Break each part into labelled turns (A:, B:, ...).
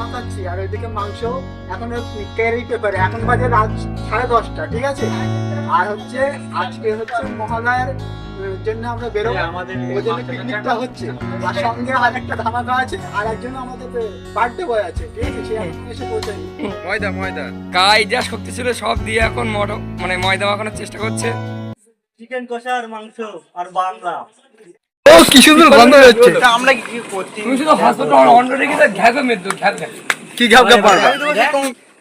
A: মাখাচ্ছি আর ওইদিকে মাংস এখন ক্যারি পেপারে এখন বাজে রাত সাড়ে দশটা ঠিক আছে? আর হচ্ছে আজকে হচ্ছে মহালয়ার জন্য আমরা বেরোবো।
B: আমাদের
A: ওই জন্য পিকনিকটা হচ্ছে। আর সঙ্গে আর একটা ধামাকা আছে আর একজন আমাদের বার্থডে বয় আছে ঠিক আছে? সে এসে পৌঁছায়নি।
B: ময়দা ময়দা।
C: গায়ে যা শক্তি ছিল সব দিয়ে এখন মট মানে ময়দা মাখানোর চেষ্টা করছে।
D: চিকেন কষা আর মাংস আর বাংলা।
C: ও কি সুন্দর গন্ধ হচ্ছে
D: আমরা কি করছি?
C: তুমি শুধু হসপিটাল অন্ড রেখে তো ঘ্যাপে মেদ্দু ঘ্যাপ। ঘ্যাপ
B: কি পারবা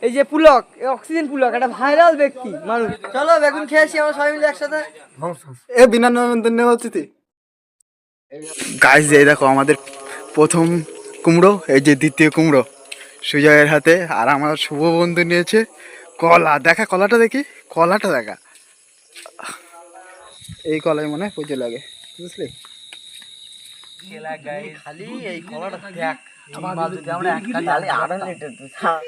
E: এই যে পুলক এই অক্সিজেন পুলক একটা ভাইরাল ব্যক্তি মানুষ। চলো বেগুন খেয়ে আসি আমরা সবাই মিলে একসাথে।
A: এ বিনা নন্দন অতিথি
F: গাছ এই দেখো আমাদের প্রথম কুমড়ো এই যে দ্বিতীয় কুমড়ো। সুজয়ের হাতে আর আমার শুভ বন্ধু নিয়েছে কলা। দেখা কলাটা দেখি? কলাটা দেখা। এই কলাই মনে হয় পুজো লাগে বুঝলি?
D: খালি এই কলাটা দেখ হ্যাঁ।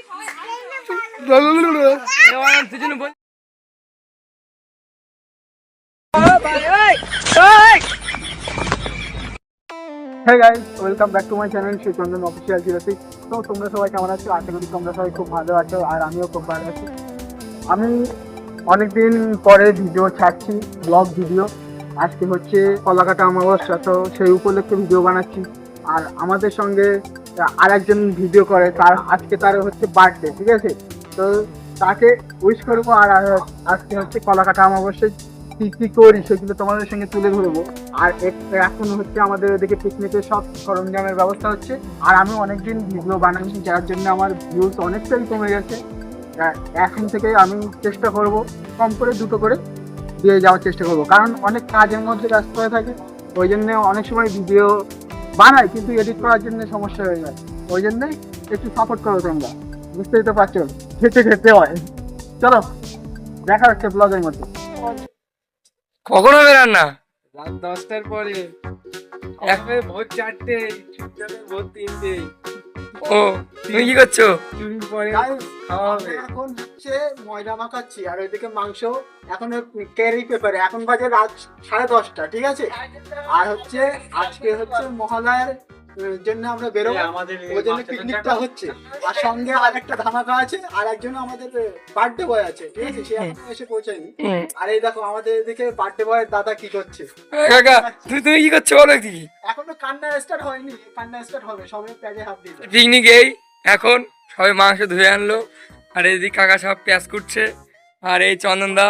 A: Welcome back to my channel Shri Chandan official zero six তো তোমরা সবাই কেমন আছো? আশা করি তোমরা সবাই খুব ভালো আছো আর আমিও খুব ভালো আছি। আমি অনেকদিন পরে ভিডিও ছাড়ছি ব্লগ ভিডিও আজকে হচ্ছে কলাকাটা অমাবস্যা, তো সেই উপলক্ষে ভিডিও বানাচ্ছি। আর আমাদের সঙ্গে আর একজন ভিডিও করে, তার আজকে তার হচ্ছে বার্থডে ঠিক আছে? তো তাকে উইশ করব, আর আজকে হচ্ছে কলাকাটা অমাবস্যায় কি কি করি সেগুলো তোমাদের সঙ্গে তুলে ধরবো। আর এখন হচ্ছে আমাদের ওদিকে পিকনিকের সব সরঞ্জামের ব্যবস্থা হচ্ছে। আর আমি অনেকদিন ভিডিও বানাইনি, যার জন্য আমার ভিউজ অনেকটাই কমে গেছে। এখন থেকে আমি চেষ্টা করব কম করে, দুটো করে দিয়ে যাওয়ার চেষ্টা করব। কারণ অনেক কাজের মধ্যে ব্যস্ত হয়ে থাকে ওই জন্য অনেক সময় ভিডিও বানাই কিন্তু এডিট করার জন্য সমস্যা হয়ে যায়। ওই জন্যে একটু সাপোর্ট করো তোমরা। বুঝতেই তো পারছ? খেতে খেতে হয়। চলো দেখা হচ্ছে ব্লগের মধ্যে।
C: কখন হবে রান্না?
B: রাত দশটার পরে। এখন ভোর চারটে ভোর তিনটে।
C: ও তুমি কি করছ?
B: তুমি পরে
A: Guys,
B: খাওয়া হবে।
A: আমরা এখন হচ্ছে ময়দা মাখাচ্ছি আর ওইদিকে মাংস এখন ক্যারি পেপারে এখন বাজে রাত সাড়ে দশটা ঠিক আছে? আর হচ্ছে আজকে হচ্ছে মহালয়ার জন্য আমরা বেরোবো। ওই জন্য পিকনিকটা হচ্ছে। আর সঙ্গে আর একটা ধামাকা আছে আর একজন আমাদের বার্থডে বয় আছে ঠিক আছে? সে এখনও এসে পৌঁছায়নি। আর এই দেখো আমাদের এদিকে বার্থডে বয়ের দাদা কি করছে?
C: কাকা তুমি তুমি কি করছ বলো কি
A: এখনও কান্না স্টার্ট হয়নি কান্না স্টার্ট হবে সবাই প্যাজে হাত দিয়ে।
C: পিকনিক এই এখন সবাই মাংস ধুয়ে আনলো আর এদিকে কাকা সব পেঁয়াজ কুটছে আর এই চন্দনদা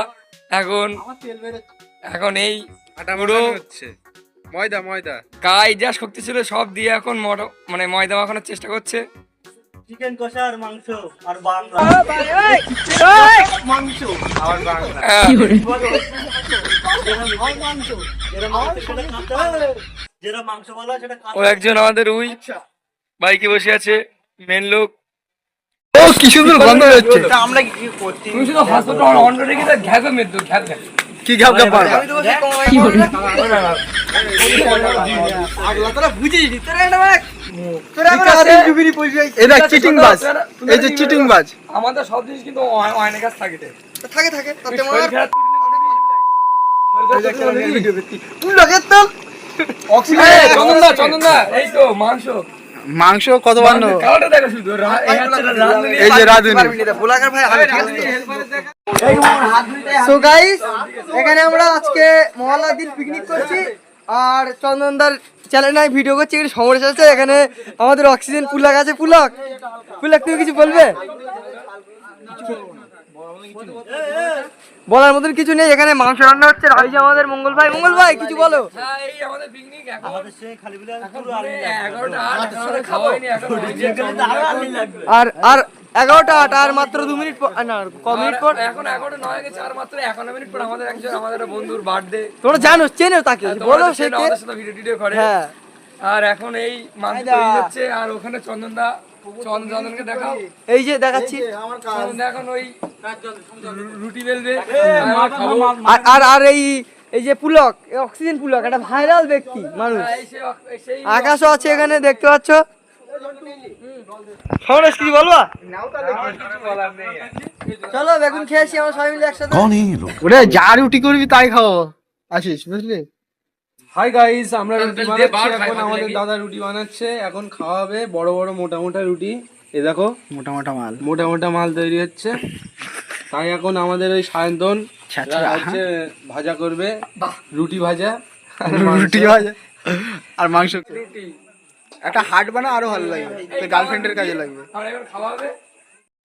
C: এখন
A: তেল বেরোচ্ছে।
C: এখন এই
B: আটা
C: পুরো-
B: হচ্ছে। ময়দা ময়দা।
C: গায়ে যা শক্তি ছিল সব দিয়ে এখন মট মানে ময়দা মাখানোর চেষ্টা করছে।
D: চিকেন কষা আর মাংস আর বাংলা।
A: মাংস।
B: আবার বাংলা।
A: আর মাংস
D: যেটা মাংস সেটা কাঁচা যেটা মাংস বলা সেটা
C: ও একজন আমাদের উই
A: আচ্ছা।
C: বাইকে বসে আছে মেন লোক।
F: ও কি সুন্দর গন্ধ হচ্ছে
D: আমরা কি করছি?
C: তুমি শুধু হসপিটাল অন্ড রেখে তো ঘ্যাপে মেদ্দু ঘ্যাপ ঘ্যাপ
F: কি ঘাপ ঘাপ পারবা এটা চিটিং বাজ। এই যে চিটিং বাজ।
C: আমাদের সব জিনিস কিন্তু অনেক কাজ থাকে
E: থাকে থাকে। তাতে
C: শরীর খারাপ- এই, চন্দনদা চন্দনদা এই তো মাংস।
F: মাংস কত বান্ন?
C: এই
F: যে রাধুনি।
E: সো গাইস এখানে আমরা আজকে মহল্লার দিন পিকনিক করছি। আর চন্দনদার চ্যানেলে ভিডিও করছি এখানে সমস্যা আছে এখানে আমাদের অক্সিজেন পুলক আছে। পুলক পুলক তুমি কিছু বলবে? বলার মতন কিছু নেই, এখানে মাংস রান্না হচ্ছে আর আমাদের, মঙ্গল ভাই মঙ্গল ভাই, কিছু বলো।
C: আরও,
D: আর
E: এগারোটা আট, আর মাত্র দু মিনিট না, ক মিনিট পর?
C: এখন এগারোটা নয় গেছে আর মাত্র মিনিট পর আমাদের একজন আমাদের বন্ধুর বার্থডে
E: তোমরা জানো, চেনো তাকে, বলো, সে
C: ভিডিও টিডিও করে
E: হ্যাঁ
C: আর এখন এই মাংস হচ্ছে, আর ওখানে চন্দনদা চন্দন চন্দনকে দেখাও।
E: এই যে দেখাচ্ছি।
A: আমার কাজ।
C: চন্দন এখন ওই রুটি বেলবে।
E: আর আর আর এই এই যে পুলক অক্সিজেন পুলক একটা ভাইরাল ব্যক্তি মানুষ। আকাশও আছে এখানে দেখতে পাচ্ছ? সরেশ কি বলবা? চলো বেগুন খেয়ে আসি আমরা সবাই মিলে একসাথে।
F: ওরে যা রুটি করবি তাই খাও আসিস বুঝলি?
B: হাই গাইস আমরা রুটি বানাচ্ছি এখন আমাদের দাদা রুটি বানাচ্ছে। এখন খাওয়াবে বড় বড় মোটা মোটা রুটি। এ দেখো
A: মোটা মোটা মাল।
B: মোটা মোটা মাল তৈরি হচ্ছে। তাই এখন আমাদের ওই সায়ন্তন হচ্ছে ভাজা করবে। রুটি ভাজা
A: রুটি ভাজা আর মাংস। রুটি। একটা হাট বানা আরও ভালো লাগবে। গার্লফ্রেন্ডের কাজে লাগবে।
C: আর এবার খাওয়া হবে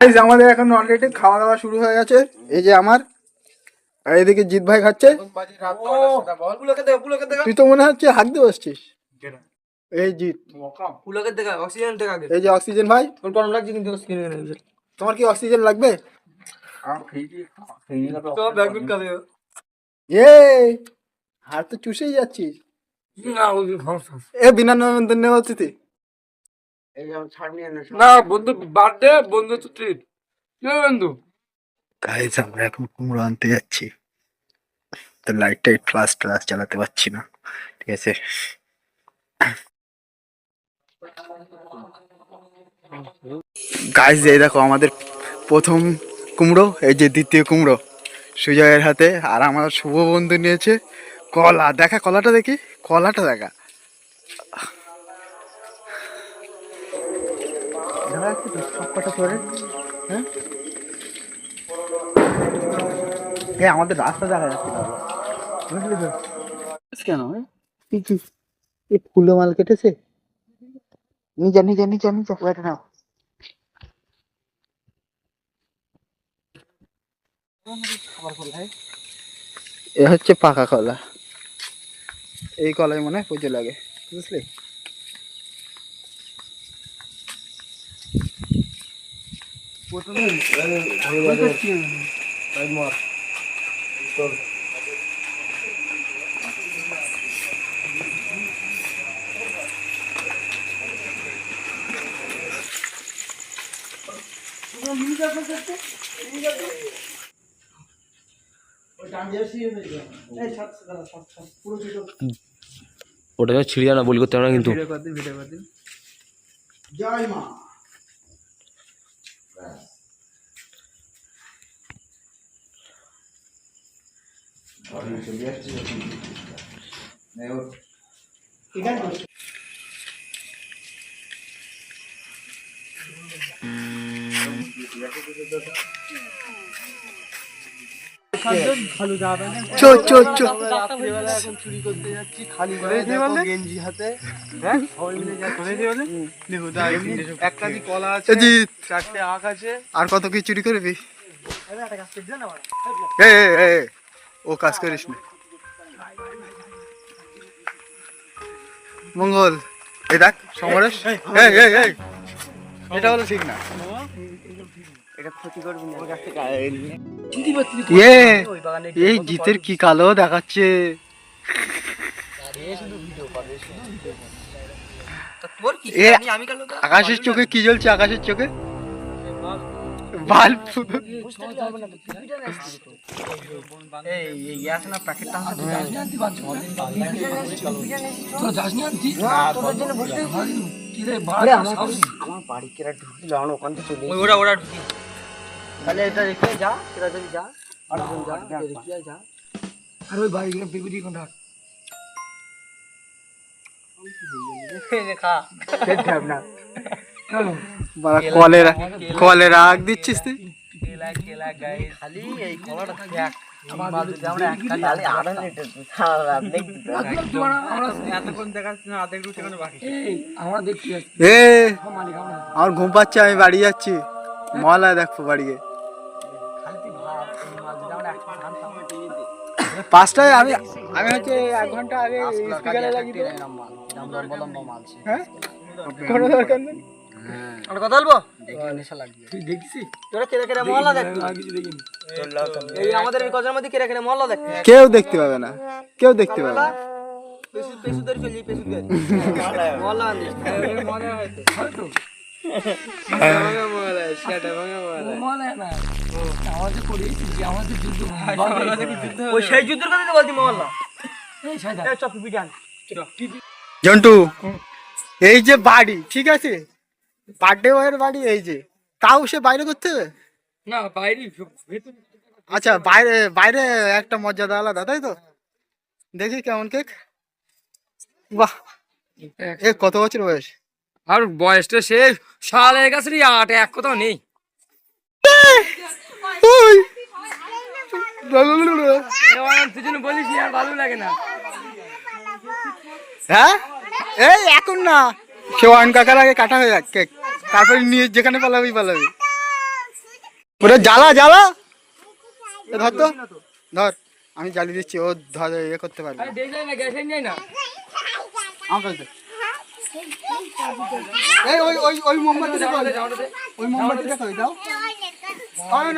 A: Guys, আমাদের এখন অলরেডি খাওয়া দাওয়া শুরু হয়ে গেছে। এই যে আমার আর এদিকে জিৎ ভাই খাচ্ছে। তুই তো মনে হচ্ছে হাঁকতে বসছিস। এই জিৎ।
E: পুলকের দেখা অক্সিজেন দেখা
A: এই যে অক্সিজেন ভাই।
E: গরম লাগছে কিন্তু
A: তোমার কি অক্সিজেন লাগবে? এ হাত তো চুষেই যাচ্ছিস।
C: না ওই সমস্যা
A: এ বিনা নিমন্ত্রণে অতিথি
C: না বন্ধু বার্থডে বন্ধু তো ট্রিট কি বন্ধু?
A: গাইজ আমরা এখন কুমড়ো আনতে যাচ্ছি। তো লাইট টাইট ফ্লাশ ট্লাশ চালাতে পারছি না, ঠিক আছে? গাইজ এই দেখো আমাদের প্রথম কুমড়ো, এই যে দ্বিতীয় কুমড়ো। সুজয়ের হাতে আর আমার শুভ বন্ধু নিয়েছে কলা। দেখা, কলাটা দেখি? কলাটা দেখা। দেখা করে হ্যাঁ? এ আমাদের রাস্তা দেখা যাচ্ছে না। বুঝলি তো? কেন? এ? কি কি? এ ফুলো মাল কেটেছে? ওটা নাও। এ হচ্ছে পাকা কলা। এই কলাই মনে হয় প্রচুর লাগে। বুঝলি?
G: ওটা যেন ছিঁড়ে যায় না বলি করতে হবে না কিন্তু।
A: জয় মা। চো চো চো।
E: এখন চুরি করতে যাচ্ছি খালি গেঞ্জি হাতে
B: এক কাজি কলা আছে চারটে আখ আছে।
A: আর কত কি চুরি করবি? এ এ, এ, এ, ও কাজ করিস না। মঙ্গল এই দেখ সমরেশ। এই এই এই এটা হলো ঠিক না। এই জিতের কি কালো দেখাচ্ছে।
E: তোর কি
A: এ,
E: আমি আমি
A: আকাশের চোখে কি জ্বলছে আকাশের চোখে? বাল্ব
E: না ওরা ওরা তাহলে এটা রেখে যা সেটা যদি যা। আর যা রেখে যা।
C: আর ওই বাড়ি গিয়ে পিপিটি কোনটা
E: খা
A: বাড়া কলেরা কলেরা আগ দিচ্ছিস তুই?
E: কেলা কেলা গায়ে খালি এই কলাটা দেখ আমার
A: ঘুম পাচ্ছে আমি বাড়ি যাচ্ছি। দেখব
E: আমরা একটা আনতাম
A: পাঁচটায় আমি আমি হচ্ছে এক ঘণ্টা আগে স্পিকারে লাগিয়ে হ্যাঁ? কোনো দরকার নেই?
E: আমরা কথা বলব? দেখে নেশা লাগবে।
C: তুই দেখছিস
E: তোরা কেড়ে কেড়ে মহল্লা দেখ
C: আর কিছু দেখিনি।
E: এই আমাদের এই কজনের মধ্যে মহল্লা দেখ
A: কেউ দেখতে পাবে না। কেউ দেখতে পাবে না।
E: ধরে চলি ধরে। মহল্লা
C: মনে
E: তো
A: জন্টু এই যে বাড়ি ঠিক আছে? বার্থডে বয়ের বাড়ি এই যে। তাও সে বাইরে করতে হবে
C: না বাইরে
A: আচ্ছা বাইরে বাইরে একটা মর্যাদা আলাদা তাই তো? দেখি কেমন কেক। বাহ এ কত বছর বয়স?
C: আর বয়সটা সে সাল হয়ে গেছে আট এক কোথাও নেই। বলিস নি, আর ভালো লাগে না।
A: হ্যাঁ? এই এখন না। সে অয়ন কাকার আগে কাটা হয়ে যাক কেক। তারপরে নিয়ে যেখানে পালাবি পালাবি। ওটা জ্বালা জ্বালা। ধর তো ধর। আমি জ্বালিয়ে দিচ্ছি ও ধর ইয়ে করতে পারবে
C: দেখ।
A: এই ওই ওই ওই মোমবাতিটা কই ওই মোমবাতিটা কই দাও। অয়ন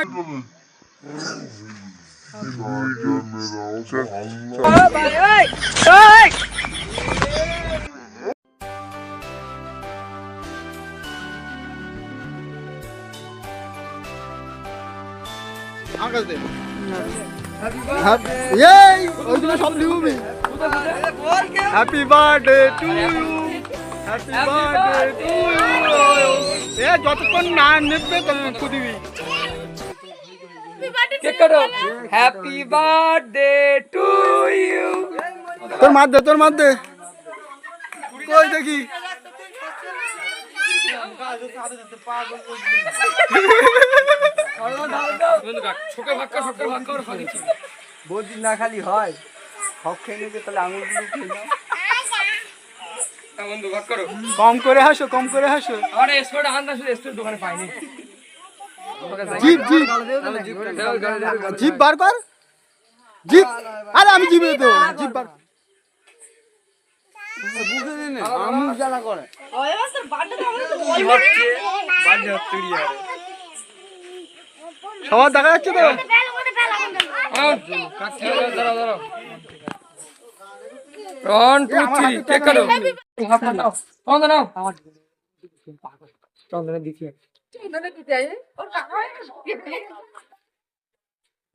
A: এই ওইগুলো সব লিখবি happy birthday to you happy birthday to you এ যতক্ষণ না নেবে ততক্ষণ খুদিবি
C: হ্যাপি বার্থডে টু ইউ
A: তোর মার দে তোর মার দে। কই দেখি
C: ছোকে ভাগ কর ছোকে ভাগ কর খালি
D: বলছি না খালি হয়। সব খেয়ে নিতে তাহলে আঙুলগুলো খেয়ে নাও।
C: বন্ধু ভাগ করো।
A: কম করে হাসো কম করে হাসো।
C: স্পোর্ট আনতে শুধু স্পোর্ট দোকানে পাইনি।
A: Zip zip. জিপ বার কর। জিপ। আরে আমি জিপে তো জিপ বার সবার দেখা যাচ্ছে তো?
C: দাঁড়াও দাঁড়াও ওয়ান টু থ্রি কেক কাটো চন্দন চন্দনের দিকে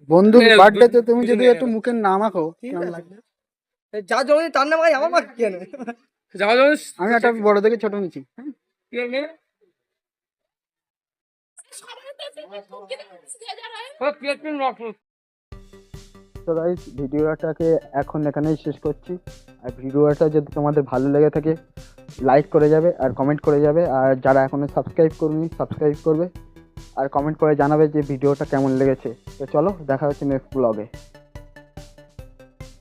A: বন্ধু বার্থডেতে তুমি যদি একটু মুখের না মাখো কেমন লাগবে?
E: যা জমি তার নাম আমার মা কেন?
C: যাওয়া যাবে
A: আমি একটা বড় থেকে ছোট নিচ্ছি তো গাইস ভিডিওটাকে এখন এখানেই শেষ করছি। আর ভিডিওটা যদি তোমাদের ভালো লেগে থাকে লাইক করে যাবে আর কমেন্ট করে যাবে। আর যারা এখনও সাবস্ক্রাইব করনি সাবস্ক্রাইব করবে। আর কমেন্ট করে জানাবে যে ভিডিওটা কেমন লেগেছে। তো চলো দেখা হচ্ছে নেক্সট ব্লগে